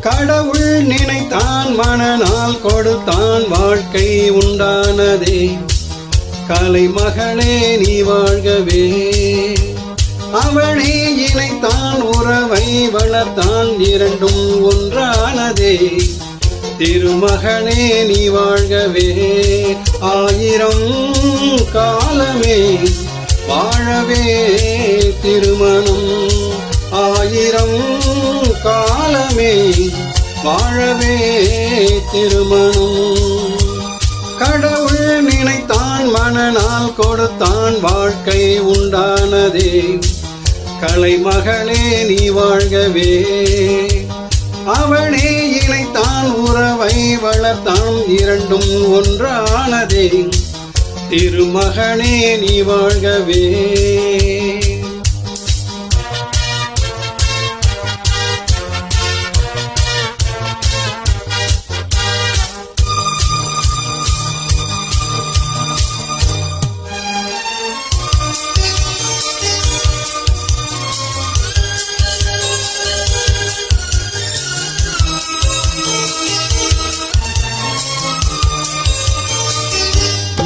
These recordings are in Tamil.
கடவுள் நினைத்தான் மனநாள் கொடுத்தான் வாழ்க்கை உண்டானதே. கலை மகளே நீ வாழ்கவே. அவனே இணைத்தான் உறவை வளர்த்தான் இரண்டும் ஒன்றானதே. திருமகனே நீ வாழ்கவே. ஆயிரம் காலமே வாழவே. திருமணம் ஆயிரம் காலமே வாழவே. திருமணம் கடவுள் நினைத்தான் மனநாள் கொடுத்தான் வாழ்க்கை உண்டானதே. கலை மகளே நீ வாழ்கவே. அவனே இணைத்தான் உறவை வளர்த்தான் இரண்டும் ஒன்றானதே. திருமகனே நீ வாழ்கவே.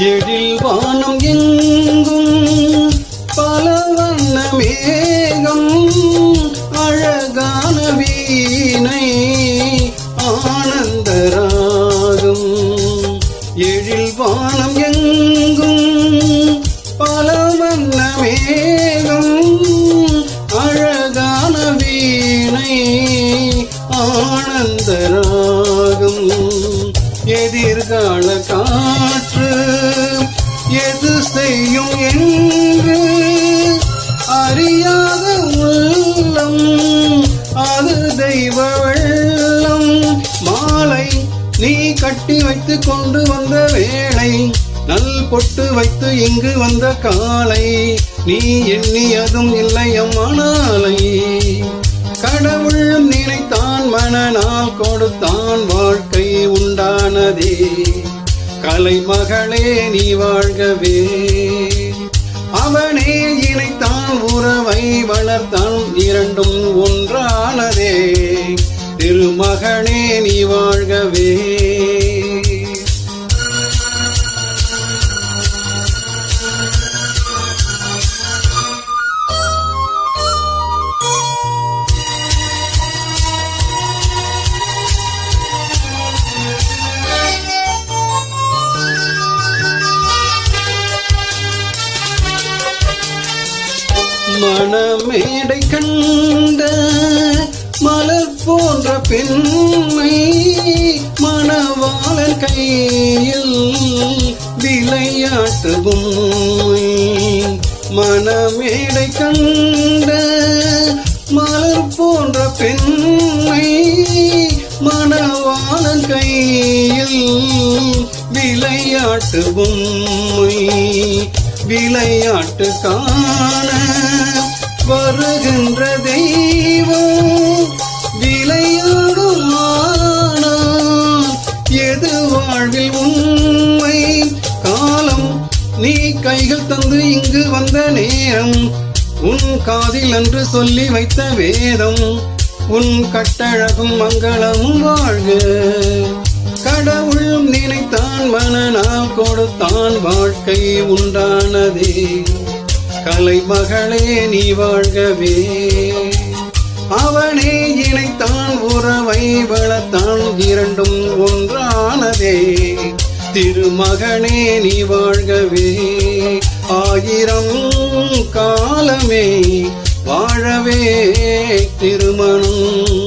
எழில் வானம் எங்கும் பல வண்ண மேகம் அழகான வீணை ஆனந்தராகும். எழில் வானம் எங்கும் பல வண்ண மேகம் அழகான வீணை ஆனந்தராகும். எதிர்கால என்று அறியாத உள்ளம் அது தெய்வ வெள்ளம். மாலை நீ கட்டி வைத்து கொண்டு வந்த வேளை நல் பொட்டு வைத்து இங்கு வந்த காலை நீ எண்ணியதும் இல்லை அம்மனாலை. கடவுள் நினைத்தான் மனநாள் கொடுத்தான் வாழ்க்கை உண்டானதே. கலைமகளே நீ வாழ்கவே. அவனே இணைத்தான் உறவை வளர்த்தான் இரண்டும் ஒன்றானதே. திருமகனே நீ வாழ்கவே மணமேடை கண்ட மலர் போன்ற பெண்மை மணவாளன் கையில் விளையாட்டுவும் பொம்மை மணமேடை கண்ட மலர் போன்ற பெண்மை மணவாளன் கையில் விளையாட்டுவும் விளையாட்டு காண வருகின்ற தெய்வம் விளையாடும் எது வாழ்வில் உண்மை காலம். நீ கைகள் தந்து இங்கு வந்த நேரம் உன் காதில் என்று சொல்லி வைத்த வேதம். உன் கட்டழகும் மங்களமும் வாழ்க. கடவுள் நினைத்தான் மனநாள் கொடுத்தான் வாழ்க்கை உண்டானதே. கலை மகளே நீ வாழ்கவே. அவனே இணைத்தான் உறவை வளர்த்தான் இரண்டும் ஒன்றானதே. திருமகனே நீ வாழ்கவே. ஆயிரம் காலமே வாழவே திருமணம்